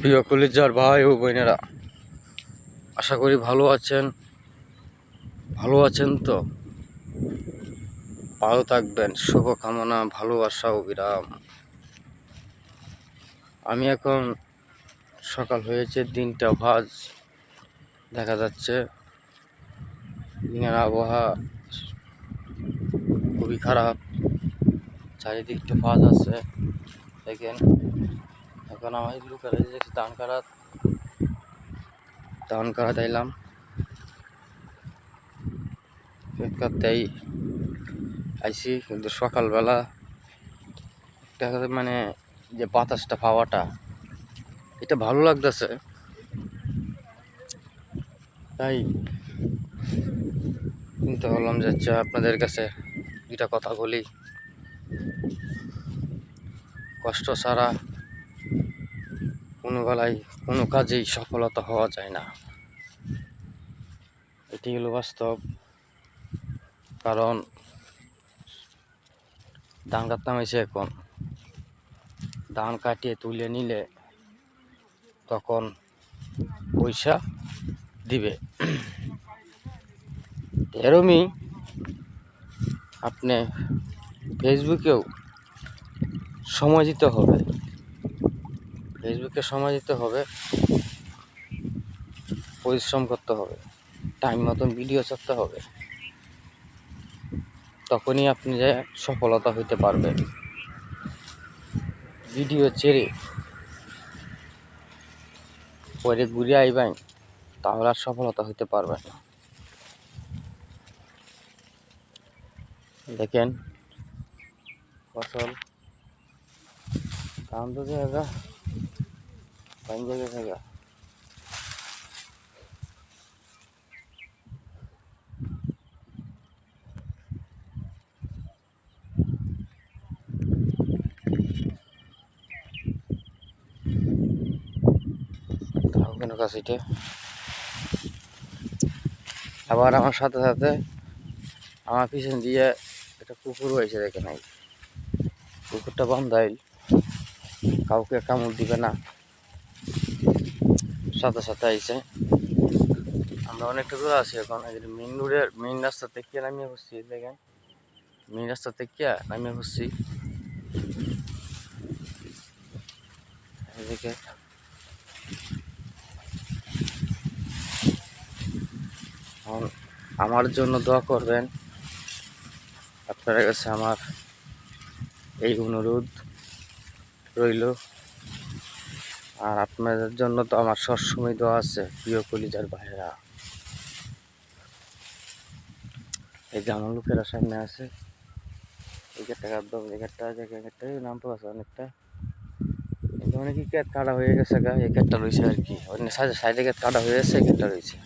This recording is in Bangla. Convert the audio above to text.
প্রিয় কলিজার ভাই ও বোনেরা, আশা করি ভালো আছেন। ভালো আছেন তো? ভালো থাকবেন, শুভকামনা, ভালোবাসা ও বিরাম। আমি এখন সকাল হয়েছে, দিনটা ভাজ। দেখা যাচ্ছে, দিনের আবহাওয়া খুবই খারাপ। চারিদিকটা ভাজ আছে, দেখেন। এখন আমার লোকেরা যে ধান কাটা ধান কাটা দিলাম কাটতেই আইসি কিন্তু সকালবেলা মানে যে বাতাসটা পাওয়াটা এটা ভালো লাগতেছে। তাই চিন্তা করলাম যে আচ্ছা আপনাদের কাছে দুইটা কথা বলি। কষ্ট ছাড়া কোনো বেলায় কোনো কাজেই সফলতা হওয়া যায় না। এটি হলো বাস্তব। কারণ ধান কাটতাম এসে এখন। ধান কাটিয়ে তুলে নিলে তখন পয়সা দিবে। এরমই আপনি ফেসবুকেও সময় দিতে হবে। ফেসবুকে সময় দিতে হবে, পরিশ্রম করতে হবে টাইম মতন ভিডিও ছাড়তে হবে, তখনই আপনি যে সফলতা হইতে পারবেন। ভিডিও ছেড়ে পরে ঘুরে আইবেন, তাহলে আর সফলতা হইতে পারবেন না। দেখেন, ফসল, ধান তো কেন কাশিটে আবার আমার সাথে সাথে আমার পিছন দিয়ে একটা কুকুর হয়েছে দেখে নাই কুকুরটা বান্ধাইল কাউকে কামড় দিবে না সাথে সাথে আইছে। আমরা অনেকটা দূরে আছি এখন। মেন রোডের মেন রাস্তা থেকে নামিয়ে বসছি দেখেন। মেন রাস্তা থেকে নামিয়ে বসছি। এদিকে আমার জন্য দোয়া করবেন। আপনার কাছে আমার এই অনুরোধ রইল। আর আপনাদের জন্য তো আমার সবসময় দোয়া আছে, প্রিয় কলিজার ভাইরা এই যে আমার লোকেরা সামনে আছে। এই গেটটা কাটবো এই গেটটা যে গেটটা নাম তো আছে অনেকটা। এখানে কি গেট কাটা হয়ে গেছে গা, এই ক্যাটটা রয়েছে আর কি। অন্য সাইডে সাইডে ক্যাট কাটা হয়ে গেছে, এই ক্যাটটা রয়েছে।